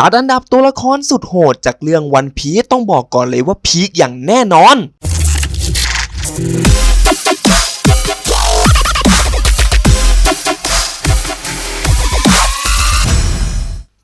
จัดอันดับตัวละครสุดโหดจากเรื่องวันพีต้องบอกก่อนเลยว่าพีคอย่างแน่นอน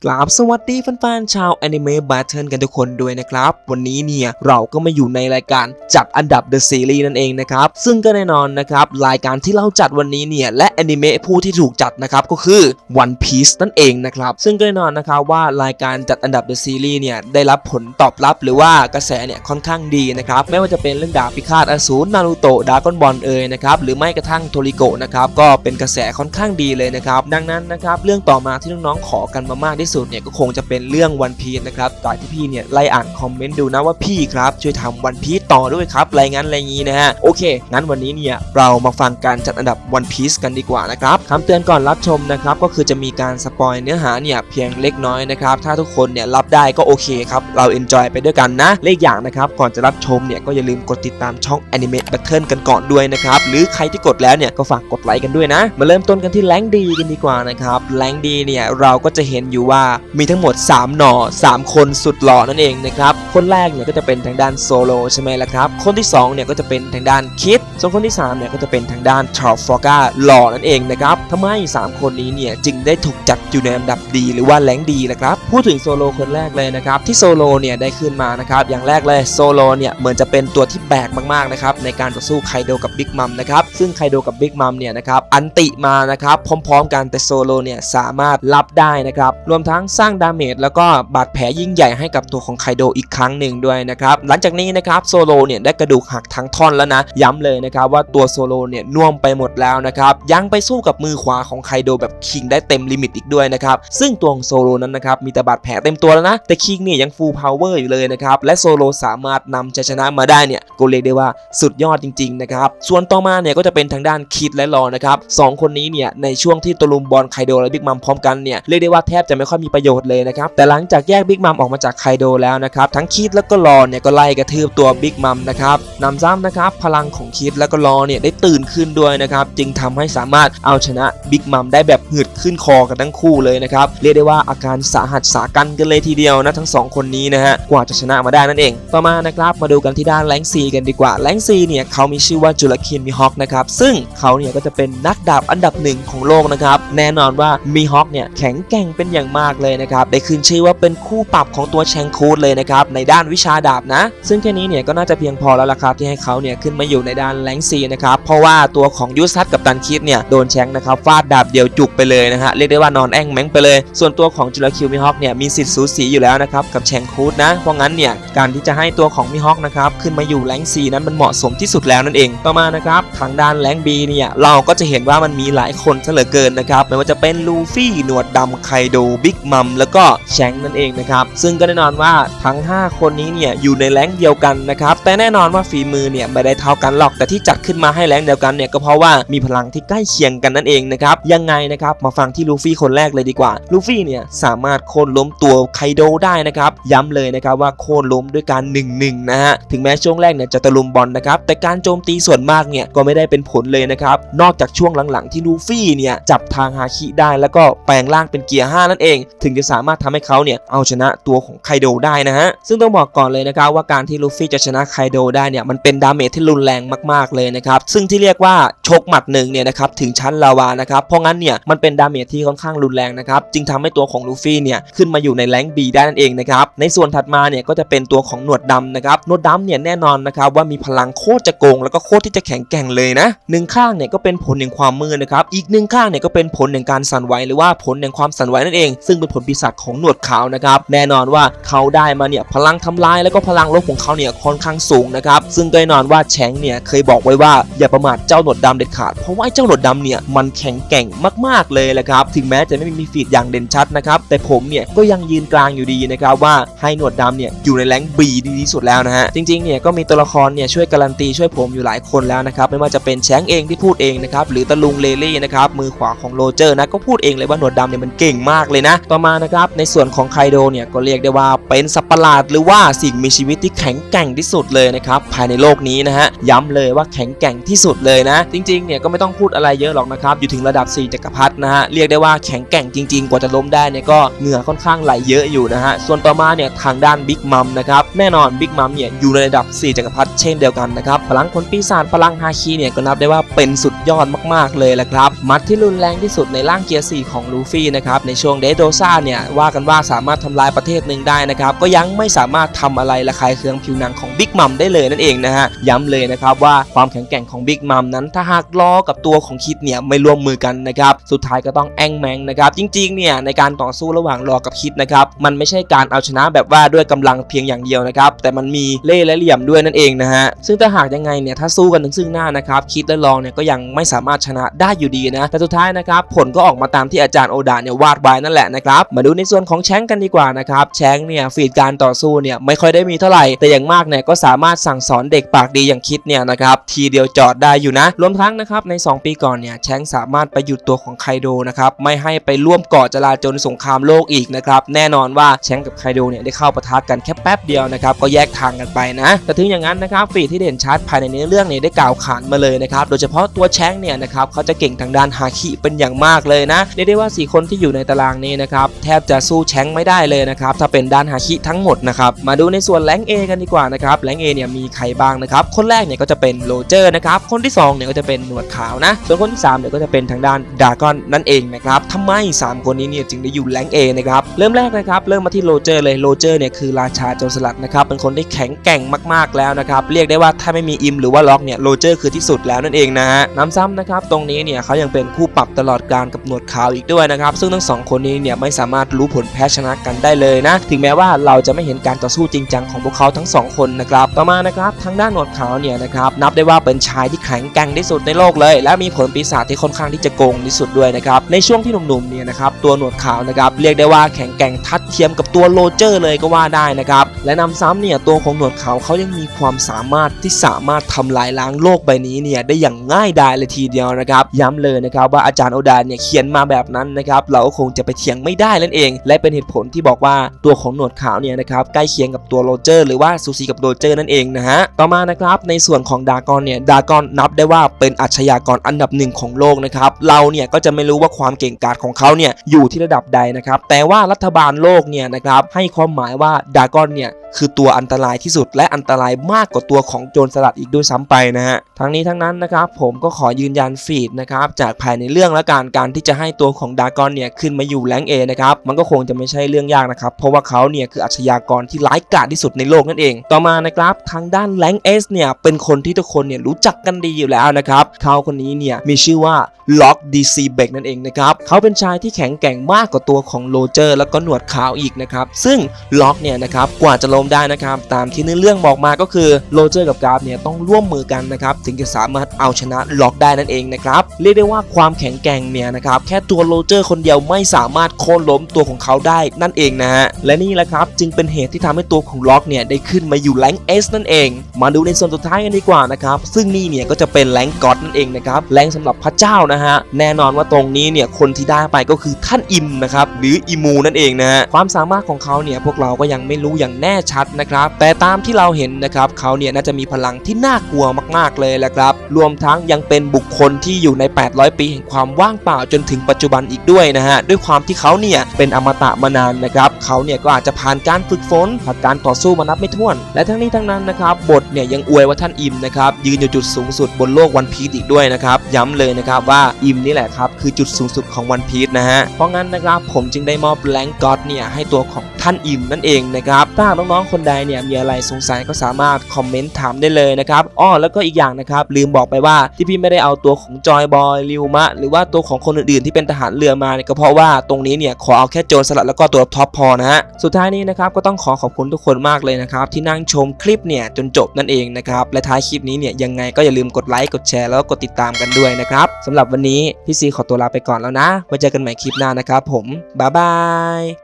กราบสวัสดีแฟนๆชาวแอนิเมะบ t เทิลกันทุกคนด้วยนะครับ วันนี้เนี่ยเราก็มาอยู่ในรายการจัดอันดับ The Series นั่นเองนะครับ ซึ่งก็แน่นอนนะครับรายการที่เราจัดวันนี้เนี่ยและแอนิเมะผู้ที่ถูกจัดนะครับก็คือ One Piece นั่นเองนะครับ ซึ่งก็แน่นอนนะครับว่ารายการจัดอันดับ The Series เนี่ยได้รับผลตอบรับหรือว่ากระแสเนี่ยค่อนข้างดีนะครับไม่ว่าจะเป็นเรื่องดาบพิฆาตอสูรนารูโตะดากอนบอลเอ่ยนะครับหรือไม่กระทั่งโทริโกะนะครับก็เป็นกระแสค่อนข้างดีเลยนะครับดังนั้นนะครับเรื่องต่อมาที่น้องๆขอกันมามากที่สุดเนี่ยก็คงจะเป็นเรื่องวันพี e นะครับจากที่พี่เนี่ยไล่อ่านคอมเมนต์ดูนะว่าพี่ครับช่วยทำวันพี e ต่อด้วยครับอะไรงั้นอะไรงี้นะฮะโอเค งั้นวันนี้เนี่ยเรามาฟังการจัดอันดับวันพี e กันดีกว่านะครับคำเตือนก่อนรับชมนะครับก็คือจะมีการสปอยเนื้อหาเนี่ยเพียงเล็กน้อยนะครับถ้าทุกคนเนี่ยรับได้ก็โอเคครับเราเอนจอยไปด้วยกันนะเลขอย่างนะครับก่อนจะรับชมเนี่ยก็อย่าลืมกดติดตามช่อง Anime Battle กันก่อนด้วยนะครับหรือใครที่กดแล้วเนี่ยก็ฝากกดไลค์กันด้วยนะ มาเริ่มต้นกันที่แรงดีกันดีกว่านะครับแรงดีเนี่ยเราก็จะเห็นอยู่ว่ามีทั้งหมด 3 หน่อ 3 คนสุดหล่อนั่นเองนะครับ คนแรกเนี่ยก็จะเป็นทางด้านโซโลใช่ไหมล่ะครับ คนที่2เนี่ยก็จะเป็นทางด้านคิด ส่วนคนที่ 3 เนี่ยก็จะเป็นทางด้านทรอฟอร์กาหล่อนั่นเองนะครับทำไม 3 คนนี้เนี่ยจึงได้ถูกจัดอยู่ในอันดับดีหรือว่าแรงดีล่ะครับ พูดถึงโซโลคนแรกเลยนะครับ ที่โซโลเนี่ยได้ขึ้นมานะครับ อย่างแรกเลยโซโลเนี่ยเหมือนจะเป็นตัวที่แบกมากๆนะครับในการต่อสู้ไคโดกับบิ๊กมัมนะครับ ซึ่งไคโดกับบิ๊กมัมเนี่ยนะครับอันติมานะครับพร้อม ๆ กันแต่โซโลเนี่ยสามารถรับได้นะครับรวมทั้งสร้างดาเมจแล้วก็บาดแผลยิ่งใหญ่ให้กับตัวของไคโดอีกครั้งหนึ่งด้วยนะครับหลังจากนี้นะครับโซโลเนี่ยได้กระดูกหักทั้งท่อนแล้วนะ ย้ำเลยนะครับว่าตัวโซโลเนี่ยน่วมไปหมดแล้วนะครับยังไปสู้กับมือขวาของไคโดแบบคิงได้เต็มลิมิตอีกด้วยนะครับซึ่งตัวของโซโลนั้นนะครับมีแต่บาดแผลเต็มตัวแล้วนะแต่คิงเนี่ยยังฟูลพาวเวอร์อยู่เลยนะครับและโซโลสามารถนำชัยชนะมาได้เนี่ยก็เรียกได้ว่าสุดยอดจริงๆนะครับส่วนต่อมาเนี่ยก็จะเป็นทางด้านคิดและรอนะครับสองคนนี้เนี่ยในช่วงที่ตลุมบอลไคโดและบิ๊กมัมพร้อมกันเนี่ยเรียกได้ว่าแทบจะไม่ค่อยมีประโยชน์เลยนะครับแต่หลังจากแยกบิ๊กมัมออกมาจากไคโดแล้วนะครับทั้งคิดแล้วก็รอเนี่ยก็ไล่กระทืบตัวบิ๊กมัมนะครับนำซ้ำนะครับพลังของคิดแล้วก็รอเนี่ยได้ตื่นขึ้นด้วยนะครับจึงทำให้สามารถเอาชนะบิ๊กมัมได้แบบหืดขึ้นคอกันทั้งคู่เลยนะครับเรียกได้ว่าอาการสาหัสสากันกันเลยทีเดียวนะทั้งสองคนนี้นะฮะกว่าจะชนะมาได้นั่นเอง ต่อมานะครับมาดูกันที่ด้านแรงซีกันดีกว่าแรงซีเนี่ยเขามีชื่อว่าจุลคินมีฮอกนะครับซึ่งเขาเนี่ยก็จะเป็นนักดาบอันดับหนึ่งของโลกนะครับแน่นอนว่ามีฮอกเนี่ยแข็งแกร่งเป็นอย่างมากเลยนะครับได้ขึ้นชื่อว่าเป็นคู่ปรับของตัวแชงคูดเลยนะครับในด้านวิชาดาบนะ ซึ่งแค่นี้เนี่ยก็น่าจะเพียงพอแล้วล่ะครับที่ให้เขาเนี่ยขึ้นมาอยู่ในด้านแรงซีนะครับเพราะว่าตัวของยูซัตกับตันคิดเนี่ยโดนแชงนะครับฟาดดาบเดียวจุกไปเลยนะฮะเรียกได้ว่านอนแอ่งแมงไปเลย ส่วนตัวของจุลคิวมิฮอกเนี่ยมีสิทธิ์สูสีอยู่แล้วนะครับกับแชงคูดนะเพราะงั้นเนี่ยการที่จะให้ตัวของมิฮอกนะครับขึ้นมาอยู่แรงซีนั้นมันเหมาะสมที่สุดแล้วนั่นเองต่อมานะครับทางด้านแรงบีเนี่ยเราก็จะเห็นว่ามันมีหลายคนเหลือเกินนะครับไม่ว่าจะเป็นลูฟี่หนวดดำไคโดบิกมัมแล้วก็แชงนั่นเองนะครับซึ่งก็แน่นอนว่าทั้ง 5 คนนี้เนี่ยอยู่ในแรงเดียวกันนะครับแต่แน่นอนว่าฝีมือเนี่ยไม่ได้เท่ากันหรอกแต่ที่จัดขึ้นมาให้แรงเดียวกันเนี่ยก็เพราะว่ามีพลังที่ใกล้เคียงกันนั่นเองนะครับยังไงนะครับมาฟังที่ลูฟี่คนแรกเลยดีกว่าลูฟี่เนี่ยสามารถโค่นล้มตัวไคโดได้นะครับย้ำเลยนะครับว่าโค่นล้มด้วยการ1นหนึ่งนะฮะถึงแม้ช่วงแรกเนี่ยจะตะลุมบอลนะครับแต่การโจมตีส่วนมากเนี่ยก็ไม่ได้เป็นผลเลยนะครับนอกจากช่วงหลังๆที่ลูฟี่เนี่ยจับทางฮาคิได้แล้วก็แปลงร่างเป็นเกียร์5นั่นเองถึงจะสามารถทำให้เขาเนี่ยเอาชนะตัวของไคโดได้นะฮะซึ่งต้องบอกก่อนเลยนะครับว่าการที่ลูฟี่จะชนะไคโดได้เนี่ยมันเป็นดาเมจที่รุนแรงมากๆเลยนะครับซึ่งที่เรียกว่าชกหมัดหนึ่งเนี่ยนะครับถึงชั้นลาวานะครับเพราะงั้นเนี่ยมันเป็นดาเมจที่ค่อนข้างรุนแรงนะครับจึงทำให้ตัวของลูฟี่เนี่ยขึ้นมาอยู่ในแรงบีได้นั่นเองนะครับในส่วนถัดมาเนี่ยก็จะเป็นตัวของหนวดดำนะครับหนวดดำเนี่ยแน่นอนนะครับว่ามีพลังโคตรจะโกง แล้วก็โคตรที่จะแข็งแกร่งเลยนะหนึ่งข้างเนี่ยก็เป็นผลแห่งความมืดนะครับอีกหนึ่งข้างเนี่ยก็เป็นผลแห่งการสั่นไหวหรือว่าผลแห่งความสั่นไหวนั่นเองซึงเป็นผลปีศาจของหนวดขาวนะครับแน่นอนว่าเขาได้มาเนี่ยพลังทำลายแล้วก็พลังลบของเขาเนี่ยค่อนข้างสูงนะครับซึ่งก็แน่นอนว่าแชงเนี่ยเคยบอกไว้ว่าอย่าประมาทเจ้าหนวดดำเด็ดขาดเพราะว่าไอ้เจ้าหนวดดำเนี่ยมันแข็งแกร่งมากๆเลยแหละครับถึงแม้จะไม่มีฟีดอย่างเด่นชัดนะครับแต่ผมเนี่ยก็ยังยืนกลางอยู่ดีนะครับว่าให้หนวดดำเนี่ยอยู่ในแรงบีดีที่สุดแล้วนะฮะจริงๆเนี่ยก็มีตัวละครเนี่ยช่วยการันตีช่วยผมอยู่หลายคนแล้วนะครับไม่ว่าจะเป็นแชงเองที่พูดเองนะครับหรือตะลุงเลเล่นะครับมือขวาของโรเจอร์นะก็พูดเองเลยว่าหนวดดำเนี่ยมันเก่งมากเลยนะต่อมานะครับในส่วนของไคโดเนี่ยก็เรียกได้ว่าเป็นสัตว์ประหลาดหรือว่าสิ่งมีชีวิตที่แข็งแกร่งที่สุดเลยนะครับภายในโลกนี้นะฮะย้ำเลยว่าแข็งแกร่งที่สุดเลยนะ จริงๆเนี่ยก็ไม่ต้องพูดอะไรเยอะหรอกนะครับอยู่ถึงระดับ 4จักรพรรดินะฮะเรียกได้ว่าแข็งแกร่งจริง ๆ กว่าจะล้มได้เนี่ยก็เหงื่อค่อนข้างไหลเยอะอยู่นะฮะส่วนต่อมาเนี่ยทางด้านบิ๊กมัมนะครับแน่นอนบิ๊กมัมเนี่ยอยู่ในระดับ 4 จักรพรรดิเช่นเดียวกันนะครับพลังผลปีศาจพลังฮาคีเนี่ยก็นับได้ว่าเป็นสุดยอดมากๆเลยแหละครับมัดที่รุนแรงที่สุดในร่างเกียร์4ของลูฟี่นะครับในช่วงเดโดซ่าเนี่ยว่ากันว่าสามารถทำลายประเทศหนึ่งได้นะครับก็ยังไม่สามารถทำอะไรระคายเคืองผิวหนังของบิ๊กมัมได้เลยนั่นเองนะฮะย้ำเลยนะครับว่าความแข็งแกร่งของบิ๊กมัมนั้นถ้าหากล้อกับตัวของคิดเนี่ยไม่ร่วมมือกันนะครับสุดท้ายก็ต้องแองแมงนะครับจริงๆเนี่ยในการต่อสู้ระหว่างรอกับคิดนะครับมันไม่ใช่การเอาชนะแบบว่าด้วยกำลังเพียงอย่างเดียวนะครับแต่มันมีเล่และเหลี่ยมด้วยนั่นเองนะฮะซึ่งถ้าหากยังไงเนี่ยถ้าสู้กันถึงซึ่งหน้านะครับคิดและลองเนี่ยก็ยังไม่สามารถชนะได้อยู่ดีนะแต่สุดท้ายนะครับผลก็ออกมาตามที่อาจารย์โอดาเนี่ยวาดไว้นั่นแหละนะครับ มาดูในส่วนของแชงกันดีกว่านะครับแชงเนี่ยฟีดการต่อสู้เนี่ยไม่ค่อยได้มีเท่าไหร่ แต่อย่างมากเนี่ยก็สามารถสั่งสอนเด็กปากดีอย่างคิดเนี่ยนะครับทีเดียวจอดได้อยู่นะ รวมทั้งนะครับใน 2 ปีก่อนเนี่ยแชงสามารถไปหยุดตัวของไคโดนะครับไม่ให้ไปร่วมก่อจลาจลสงครามโลกอีกนะครับแน่นอนว่าแชงกับไคโดเนี่ยได้เข้าปะทะกันแค่แป๊บเดียวนะครับก็แยกทางกันไปนะแต่ถึงอย่างนั้นนะครับฟีดที่เด่นชัดภายในเนื้อเรื่องเนี่ยได้กล่าวขานมาเลยนะครับโดยเฉพาะตัวแชงเนี่ยนะครับเขาจะเก่งทางด้านฮาคิเป็นอย่างมากเลยนะเรียกได้ว่า 4 คนที่อยู่ในตารางนี้นะครับแทบจะสู้แชงไม่ได้เลยนะครับถ้าเป็นด้านฮาคิทั้งหมดนะครับมาดูในส่วนแรงเอกันดีกว่านะครับแรงเอเนี่ยมีใครบ้างนะครับคนแรกเนี่ยก็จะเป็นโรเจอร์นะครับคนที่2เนี่ยก็จะเป็นหนวดขาวนะส่วนคนที่3เนี่ยก็จะเป็นทางด้านดากอนนั่นเองนะครับทำไม 3 คนนี้เนี่ยจึงได้อยู่แรงเอนะครับเริ่มแรกนะครับเริ่มมาที่โรเจอร์เลยโรเจอร์เนี่ยคือราชาโจรสลัดนะครับเป็นคนที่แข็งแกร่งมากๆแล้วนะครับเรียกได้ว่าถ้าไม่มีอิมหรือว่าล็อกเนี่ยโรเจอร์คือที่สุดแล้วนั่นเองนะฮะน้ำซ้ำนะครับตรงนี้เนี่ยเขายังเป็นคู่ปรับตลอดการกับหนวดขาวอีกด้วยนะครับซึ่งทั้งสองคนนี้เนี่ยไม่สามารถรู้ผลแพ้ชนะกันได้เลยนะ ถึงแม้ว่าเราจะไม่เห็นการต่อสู้จริงจังของพวกเขาทั้งสองคนนะครับต่อมานะครับทางด้านหนวดขาวเนี่ยนะครับนับได้ว่าเป็นชายที่แข็งแกร่งที่สุดในโลกเลย และมีผลปีศาจที่ค่อนข้างที่จะโกงที่สุดด้วยนะครับในช่วงที่หนุ่มๆเนี่ยนะครับตัวหนวดขาวนะครับเรียกได้ว่าแข็งแกร่งทัดเทียมกับตัวโรเจอร์เลยก็ว่าได้นะครับและนำซ้ำเนี่ยตัวของหนวดขาวเขายังมีความสามารถที่สามารถทำลายล้างโลกใบนี้เนี่ยได้อย่างง่ายดายเลยทีเดียวนะครับย้ำเลยนะครับว่าอาจารย์โอดาเนี่ยเขียนมาแบบนั้นนะครับเราก็คงจะไปเถียงไม่ได้นั่นเอง และเป็นเหตุผลที่บอกว่าตัวของหนวดขาวเนี่ยนะครับใกล้เคียงกับตัวโรเจอร์หรือว่าซูซีกับโรเจอร์นั่นเองนะฮะต่อมานะครับในส่วนของดากอนเนี่ยดากอนนับได้ว่าเป็นอาชญากรอันดับหนึ่งของโลกนะครับเราเนี่ยก็จะไม่รู้ว่าความเก่งกาจของเขาเนี่ยอยู่ที่ระดับใดนะครับแต่ว่ารัฐบาลโลกเนี่ยนะครับให้ความหมายว่าดากอนเนี่ยคือตัวอันตรายที่สุดและอันตรายมากกว่าตัวของโจรสลัดอีกด้วยซ้ำไปนะฮะทั้งนี้ทั้งนั้นนะครับผมก็ขอยืนยันฟีดนะครับจากภายในเรื่องและการการที่จะให้ตัวของดากอนเนี่ยขึ้นมาอยู่แรงเอนะครับมันก็คงจะไม่ใช่เรื่องยากนะครับเพราะว่าเขาเนี่ยคืออาชญากรที่ร้ายกาจที่สุดในโลกนั่นเอง ต่อมานะครับทางด้านแรงเอสเนี่ยเป็นคนที่ทุกคนเนี่ยรู้จักกันดีอยู่แล้วนะครับเขาคนนี้เนี่ยมีชื่อว่าล็อกดีซีเบกนั่นเองนะครับเขาเป็นชายที่แข็งแกร่งมากกว่าตัวของโรเจอร์ แล้วก็หนวดขาวอีกนะครับซึ่งล็อกเนี่ยนะครับกว่าจะล้มได้นะครับตามที่เนื้อเรื่องบอกมาก็คือโรเจอร์กับกราฟเนี่ยต้องร่วมมือกันนะครับถึงจะสามารถเอาชนะล็อกได้นั่นเองนะครับเรียกได้ว่าความแข็งแกร่งเนี่ยนะครับแค่ตัวโรเจอร์คนเดียวไม่สามารถโค่นล้มตัวของเขาได้นั่นเองนะฮะ และนี่แหละครับจึงเป็นเหตุที่ทำให้ตัวของล็อกเนี่ยได้ขึ้นมาอยู่แรงเอสนั่นเอง มาดูในส่วนสุดท้ายกันดีกว่านะครับ ซึ่งนี่เนี่ยก็จะเป็นแรงก็อดนั่นเองนะครับ แรงสำหรับพระเจ้านะฮะ แน่นอนว่าตรงนี้เนี่ยคนที่ได้ไปก็คือท่านอิมนะครับหรืออิมูนั่นเองนะฮะ ความสามารถของเขาเนี่ยพวกเราก็ยังไม่รู้อย่างแน่ชัดนะครับ แต่ตามที่เราเห็นนะครับเขาเนี่ยน่าจะมีพลังที่น่ากลัวมาก ๆเลยแหละครับ รวมทั้งยังเป็นบุคคลที่อยู่ใน 800 ปีแห่งความว่างเปล่าจนถึงปัจจุบันอีกด้วยนะฮะด้วยความที่เขาเนี่ยเป็นอมตะมานานนะครับเขาเนี่ยก็อาจจะผ่านการฝึกฝนผ่านการต่อสู้มานับไม่ถ้วน และทั้งนี้ทั้งนั้นนะครับบทเนี่ยยังอวยว่าท่านอิมนะครับยืนอยู่จุดสูงสุดบนโลกวันพี e อีกด้วยนะครับย้ำเลยนะครับว่าอิมนี่แหละครับคือจุดสูงสุดของวันพี e นะฮะเพราะงั้นนะครับผมจึงได้มอบแรงก็อดเนี่ยให้ตัวของท่านอิมนั่นเองนะครับถ้าน้องๆคนใดเนี่ยมีอะไรสงสัยก็สามารถคอมเมนต์ถามได้เลยนะครับอ้อแล้วก็อีกอย่างนะครับลืมบอกไปว่าที่พี่ไม่ได้เอาตัวของจอยบอยลิวมะหรือว่าตัวของคนอื่นๆที่เป็นทหารเรือมาเนี่ยก็เพราะว่าตรงนี้เนี่ยขอเอาแค่โจรสลัดแล้วก็ตัวท็อปพอนะฮะสุดท้ายนี้นะครับก็ต้องขอขอบคุณทุกคนมากเลยนะครับที่นั่งชมคลิปเนี่ยจนจบนั่นเองนะครับและท้ายคลิปนี้เนี่ยยังไงก็อย่าลืมกดไลค์กดแชร์แล้วก็กดติดตามกันด้วยนะครับสำหรับวันนี้พี่ซีขอตัวลาไปก่อนแล้วนะไว้เจอกันใหม่คลิปหน้านะครับผมบ๊ายบาย